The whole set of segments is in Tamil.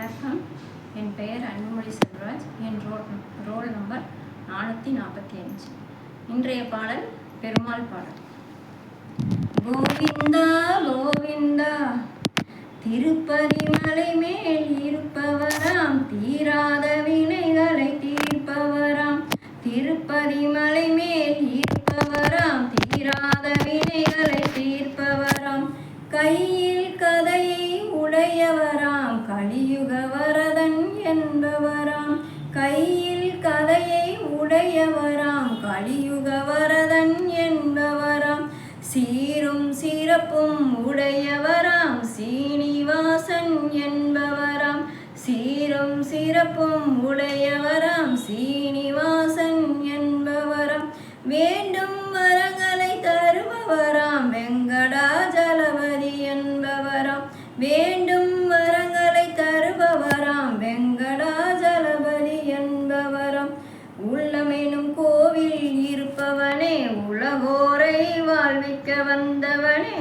வணக்கம். என் பெயர் அன்புமொழி செல்வராஜ். என் ரோல் ரோல் நம்பர் நானூற்றி நாற்பத்தி அஞ்சு. இன்றைய பாடல் பெருமாள் பாடல். கோவிந்தா கோவிந்தா திருப்பதி மலை மேல் இருப்பவராம் தீராத வினைகளை தீர்ப்பவராம் திருப்பதி மலை மேல் இருப்பவராம் தீராத வினைகளை தீர்ப்பவராம் கையில் என்பவராம் கையில் கதையை உடையவராம். கலியுக வரதன் என்பவராம். சீரும் சிறப்பும் உடையவராம். சீனிவாசன் என்பவராம். சீரும் சிறப்பும் உடையவராம். சீனிவாசன் என்பவராம். வேண்டும் வரங்களை தருபவராம். வெங்கடாஜலபதி என்பவராம். வேண்டும் வந்தவனே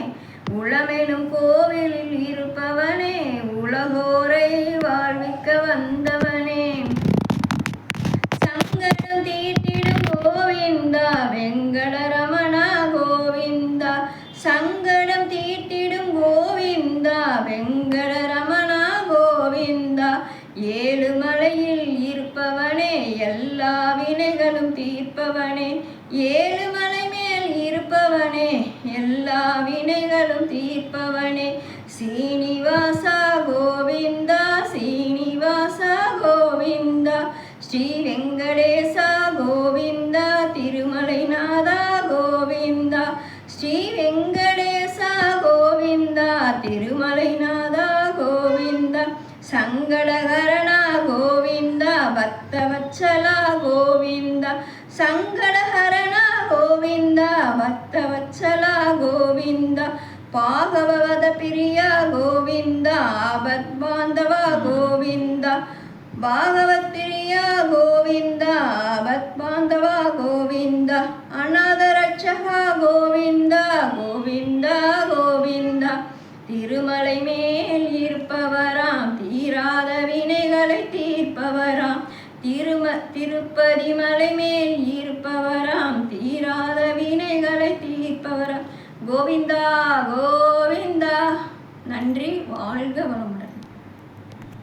உளமெனும் கோவிலில் இருப்பவனே உலகோரை வாழ்விக்க வந்தவனே. சங்கடம் தீட்டிடும் கோவிந்தா வெங்கடரமணா கோவிந்தா. சங்கடம் தீட்டிடும் கோவிந்தா வெங்கடரமணா கோவிந்தா. ஏழு மலையில் இருப்பவனே எல்லா வினைகளும் தீர்ப்பவனே. ஏழு வினைகளும் தீர்ப்பவனே. சீனிவாச கோவிந்தா சீனிவாச கோவிந்தா. ஸ்ரீ வெங்கடேசா கோவிந்தா திருமலைநாதா கோவிந்தா. ஸ்ரீ வெங்கடேசா கோவிந்தா திருமலைநாதா கோவிந்தா. சங்கடகரணா கோவிந்தா பக்தவச்சலா கோவிந்தா. சங்கடஹரணா கோவிந்தா பக்தவச்சலா கோவிந்தா பாகவத பிரியா கோவிந்தா ஆபத் பாந்தவா கோவிந்தா பாகவத் பிரியா கோவிந்தா ஆபத் பாந்தவா கோவிந்தா அநாதரட்சகா கோவிந்தா கோவிந்தா கோவிந்தா. திருமலை மேல் இருப்பவராம் தீராத வினைகளை தீர்ப்பவராம். திரும திருப்பதி மலை மேல் கோவிந்தா கோவிந்தா. நன்றி வாழ்க வளமுடன்.